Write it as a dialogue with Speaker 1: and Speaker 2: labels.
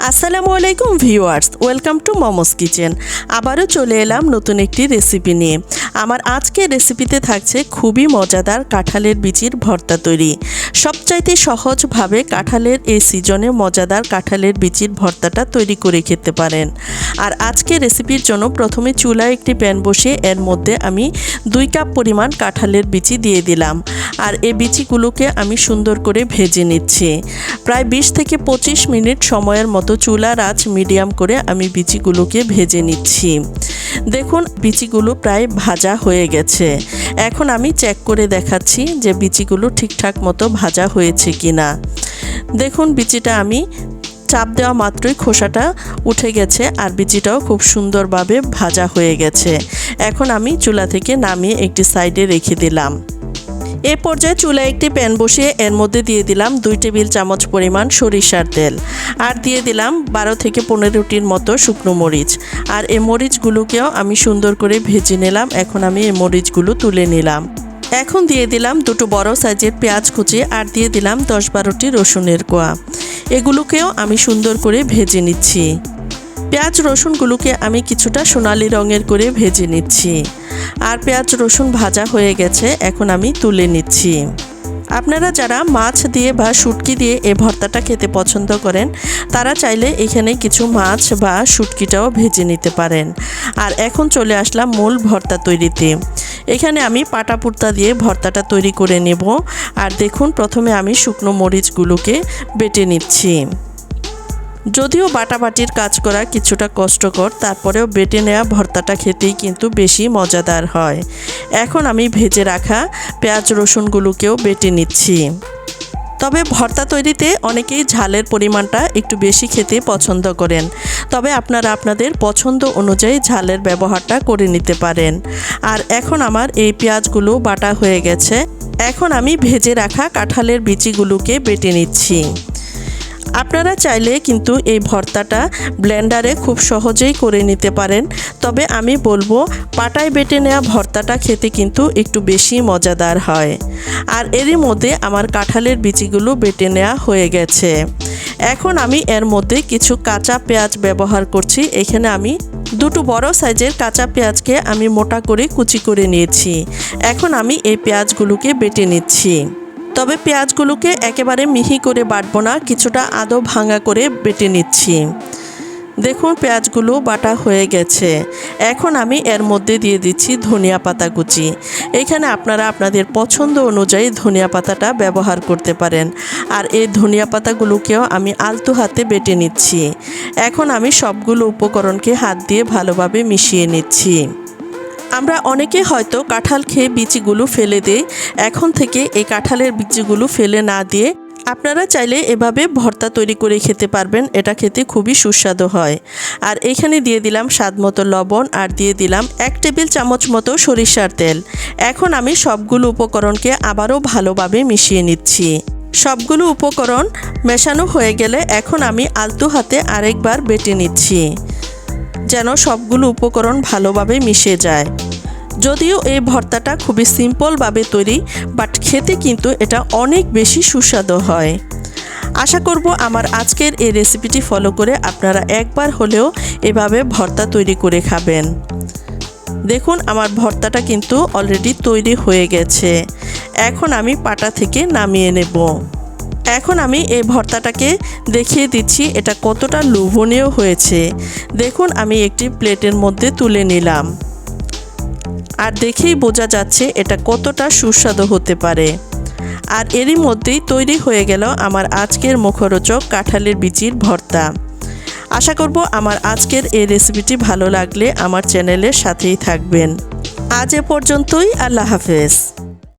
Speaker 1: আসসালামু আলাইকুম viewers, welcome to Momos kitchen. আবারও চলে এলাম নতুন একটি রেসিপি নিয়ে। আমার আজকের রেসিপিতে থাকছে খুবই মজাদার কাঁঠালের বিচির ভর্তা তৈরি। সবচাইতে সহজভাবে কাঁঠালের এই সিজনে মজাদার কাঁঠালের বিচির ভর্তাটা তৈরি করে খেতে পারেন। আর আজকে রেসিপির জন্য প্রথমে চুলায় একটি প্যান বসিয়ে এর মধ্যে আমি দুই কাপ পরিমাণ কাঁঠালের বিচি দিয়ে দিলাম। আর এই বিচিগুলোকে আমি সুন্দর করে ভেজে নিচ্ছি। প্রায় বিশ থেকে পঁচিশ মিনিট সময়ের মতো চুলার আঁচ মিডিয়াম করে আমি বিচিগুলোকে ভেজে নিচ্ছি। দেখুন, বিচিগুলো প্রায় ভাজা হয়ে গেছে। এখন আমি চেক করে দেখাচ্ছি যে বিচিগুলো ঠিকঠাক মতো ভাজা হয়েছে কি না দেখুন, বিচিটা আমি চাপ দেওয়া মাত্রই খোসাটা উঠে গেছে আর বিচিটাও খুব সুন্দরভাবে ভাজা হয়ে গেছে। এখন আমি চুলা থেকে নামিয়ে একটি সাইডে রেখে দিলাম। এ পর্যায়ে চুলায় একটি প্যান বসিয়ে এর মধ্যে দিয়ে দিলাম দুই টেবিল চামচ পরিমাণ সরিষার তেল। আর দিয়ে দিলাম বারো থেকে পনেরোটির মতো শুকনো মরিচ। আর এই মরিচগুলোকেও আমি সুন্দর করে ভেজে নিলাম। এখন আমি এই মরিচগুলো তুলে নিলাম। এখন দিয়ে দিলাম দুটো বড় সাইজের পেঁয়াজ কুচি আর দিয়ে দিলাম দশ বারোটি রসুনের কোয়া। এগুলোকেও আমি সুন্দর করে ভেজে নিচ্ছি। পেঁয়াজ রসুনগুলোকে আমি কিছুটা সোনালি রঙের করে ভেজে নিচ্ছি। আর পেঁয়াজ রসুন ভাজা হয়ে গেছে, এখন আমি তুলে নিচ্ছি। আপনারা যারা মাছ দিয়ে বা শুটকি দিয়ে এ ভর্তাটা খেতে পছন্দ করেন, তারা চাইলে এখানে কিছু মাছ বা শুটকিটাও ভেজে নিতে পারেন। আর এখন চলে আসলাম মূল ভর্তা তৈরিতে। এখানে আমি পাটা পুর্তা দিয়ে ভর্তাটা তৈরি করে নেব। আর দেখুন, প্রথমে আমি শুকনো মরিচগুলোকে বেটে নিচ্ছি। যদিও বাটাবাটির কাজ করা কিছুটা কষ্টকর, তারপরেও বেটে নেওয়া ভর্তাটা খেতেই কিন্তু বেশি মজাদার হয়। এখন আমি ভেজে রাখা পেঁয়াজ রসুনগুলোকেও বেটে নিচ্ছি। তবে ভর্তা তৈরিতে অনেকেই ঝালের পরিমাণটা একটু বেশি খেতে পছন্দ করেন। তবে আপনারা আপনাদের পছন্দ অনুযায়ী ঝালের ব্যবহারটা করে নিতে পারেন। আর এখন আমার এই পেঁয়াজগুলো বাটা হয়ে গেছে। এখন আমি ভেজে রাখা কাঁঠালের বিচিগুলোকে বেটে নিচ্ছি। আপনারা চাইলে কিন্তু এই ভর্তাটা ব্লেন্ডারে খুব সহজেই করে নিতে পারেন। তবে আমি বলব, পাটায় বেটে নেওয়া ভর্তাটা খেতে কিন্তু একটু বেশি মজাদার হয়। আর এরই মধ্যে আমার কাঁঠালের বিচিগুলো বেটে নেওয়া হয়ে গেছে। এখন আমি এর মধ্যে কিছু কাঁচা পেঁয়াজ ব্যবহার করছি। এখানে আমি দুটো বড় সাইজের কাঁচা পেঁয়াজকে আমি মোটা করে কুচি করে নিয়েছি। এখন আমি এই পেঁয়াজগুলোকে বেটে নিচ্ছি। তবে পেঁয়াজগুলোকে একেবারে মিহি করে বাটবো না, কিছুটা আদৌ ভাঙা করে বেটে নিচ্ছি। দেখুন পেঁয়াজগুলো বাটা হয়ে গেছে। এখন আমি এর মধ্যে দিয়ে দিচ্ছি ধনিয়া পাতা কুচি। এখানে আপনারা আপনাদের পছন্দ অনুযায়ী ধনিয়া পাতাটা ব্যবহার করতে পারেন। আর এই ধনিয়া পাতাগুলোকেও আমি আলতু হাতে বেটে নিচ্ছি। এখন আমি সবগুলো উপকরণকে হাত দিয়ে ভালোভাবে মিশিয়ে নিচ্ছি। আমরা অনেকে হয়তো কাঁঠাল খেয়ে বিচিগুলো ফেলে দেই। এখন থেকে এই কাঁঠালের বিচিগুলো ফেলে না দিয়ে আপনারা চাইলে এভাবে ভর্তা তৈরি করে খেতে পারবেন, এটা খেতে খুবই সুস্বাদু হয়। আর এখানে দিয়ে দিলাম স্বাদ মতো লবণ আর দিয়ে দিলাম এক টেবিল চামচ মতো সরিষার তেল। এখন আমি সবগুলো উপকরণকে আবারও ভালোভাবে মিশিয়ে নিচ্ছি। সবগুলো উপকরণ মেশানো হয়ে গেলে এখন আমি আলতু হাতে আরেকবার বেটে নিচ্ছি, যেন সবগুলো উপকরণ ভালোভাবে মিশে যায়। যদিও এই ভর্তাটা খুবই সিম্পলভাবে তৈরি, বাট খেতে কিন্তু এটা অনেক বেশি সুস্বাদু হয়। আশা করব আমার আজকের এই রেসিপিটি ফলো করে আপনারা একবার হলেও এভাবে ভর্তা তৈরি করে খাবেন। দেখুন, আমার ভর্তাটা কিন্তু অলরেডি তৈরি হয়ে গেছে। এখন আমি পাটা থেকে নামিয়ে নেব। এখন আমি এই ভর্তাটাকে দেখিয়ে দিচ্ছি এটা কতটা লোভনীয় হয়েছে। দেখুন, আমি একটি প্লেটের মধ্যে তুলে নিলাম। আর দেখেই বোঝা যাচ্ছে এটা কতটা সুস্বাদু হতে পারে। আর এরই মধ্যেই তৈরি হয়ে গেল আমার আজকের মুখরোচক কাঁঠালের বিচির ভর্তা। আশা করব আমার আজকের এই রেসিপিটি ভালো লাগলে আমার চ্যানেলের সাথেই থাকবেন। আজ এ পর্যন্তই, আল্লাহ হাফেজ।